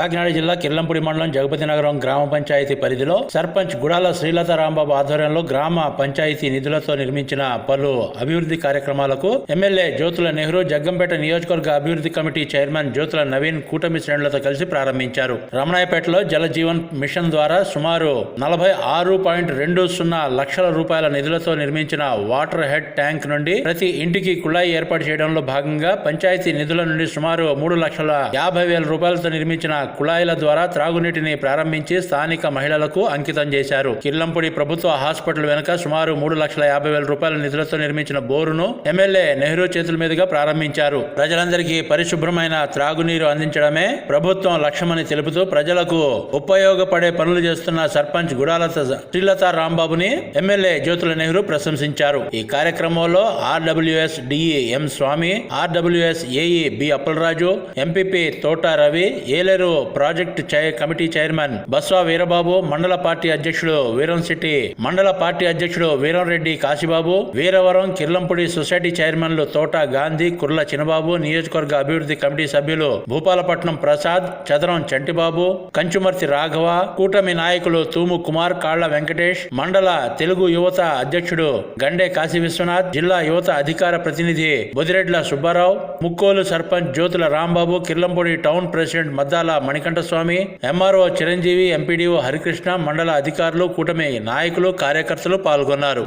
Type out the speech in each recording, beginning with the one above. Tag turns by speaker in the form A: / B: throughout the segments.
A: కాకినాడ జిల్లా కిర్లంపూడి మండలం జగపతి నగరం గ్రామ పంచాయతీ పరిధిలో సర్పంచ్ గుడాల శ్రీలత రాంబాబు ఆధ్వర్యంలో గ్రామ పంచాయతీ నిధులతో నిర్మించిన పలు అభివృద్ధి కార్యక్రమాలకు ఎమ్మెల్యే జ్యోతుల నెహ్రూ జగ్గంపేట నియోజకవర్గ అభివృద్ధి కమిటీ చైర్మన్ జ్యోతుల నవీన్ కూటమి శ్రేణులతో కలిసి ప్రారంభించారు. రమణాయపేటలో జల జీవన్ మిషన్ ద్వారా సుమారు నలభై ఆరు పాయింట్ రెండు సున్నా లక్షల రూపాయల నిధులతో నిర్మించిన వాటర్ హెడ్ ట్యాంక్ నుండి ప్రతి ఇంటికి కుళాయి ఏర్పాటు చేయడంలో భాగంగా పంచాయతీ నిధుల నుండి సుమారు మూడు లక్షల యాభై వేల రూపాయలతో నిర్మించిన కుళాయిల ద్వారా త్రాగునీటిని ప్రారంభించి స్థానిక మహిళలకు అంకితం చేశారు. కిల్లంపూడి ప్రభుత్వ హాస్పిటల్ వెనుక సుమారు మూడు లక్షల యాభై వేల రూపాయల నిధులతో నిర్మించిన బోరును ఎమ్మెల్యే నెహ్రూ చేతుల మీదుగా ప్రారంభించారు. ప్రజలందరికీ పరిశుభ్రమైన త్రాగునీరు అందించడమే ప్రభుత్వం లక్ష్యమని తెలుపుతూ ప్రజలకు ఉపయోగపడే పనులు చేస్తున్న సర్పంచ్ గుడాల శ్రీలత రాంబాబుని ఎమ్మెల్యే జ్యోతుల నెహ్రూ ప్రశంసించారు. ఈ కార్యక్రమంలో RWS DE M Swamy RWS AE B Appalaraju MPP Thota Ravi Yeleru project committee chairman Baswa Veerababu మండల పార్టీ అధ్యక్షుడు వీరంశెట్టి మండల పార్టీ అధ్యక్షుడు వీరం రెడ్డి కాశీబాబు వీరవరం కిర్లంపూడి సొసైటీ చైర్మన్లు తోట గాంధీ కుర్ల చినబాబు నియోజకవర్గ అభివృద్ధి కమిటీ సభ్యులు భూపాలపట్నం ప్రసాద్ చదరం చంటిబాబు కంచుమర్తి రాఘవ కూటమి నాయకులు తూము కుమార్ కాళ్ళ వెంకటేష్ మండల తెలుగు యువత అధ్యక్షుడు గండే కాశీ విశ్వనాథ్ జిల్లా యువత అధికార ప్రతినిధి Bodireddla Subbarao Mukkolu sarpanch Jyothula Rambabu Kirlampudi town president Maddala Manikanta Swamy MRO Chiranjeevi MPDO Harikrishna మండల అధికారులు కూటమి నాయకులు కార్యకర్తలు పాల్గొన్నారు.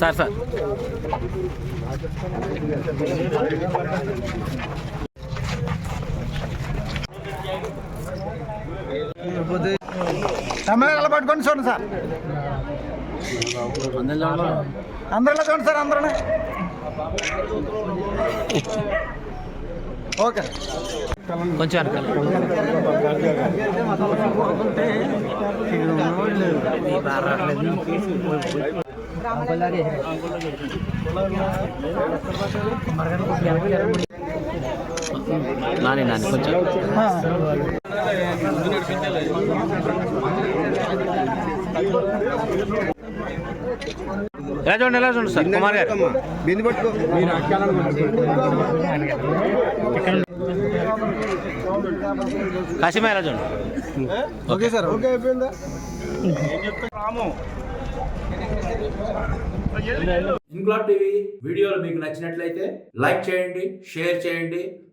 A: Sir
B: sir. ఎలా పట్టుకోండి చూడండి సార్. అందరూ ఇలా చూడండి సార్ అందరూ ఓకే.
A: కొంచెం నాని నాని కొంచెం. ఎలా చూడండి ఎలా చూడండి సార్? కుమార్ గారు.
B: బిందు పట్టుకో.
A: కాశీమా ఎలా చూడండి?
B: ఓకే. Sir okay. అయిపోయిందా?
A: ఇంక్లాబ్ టీవీ వీడియోలు మీకు నచ్చినట్లయితే లైక్ చేయండి షేర్ చేయండి.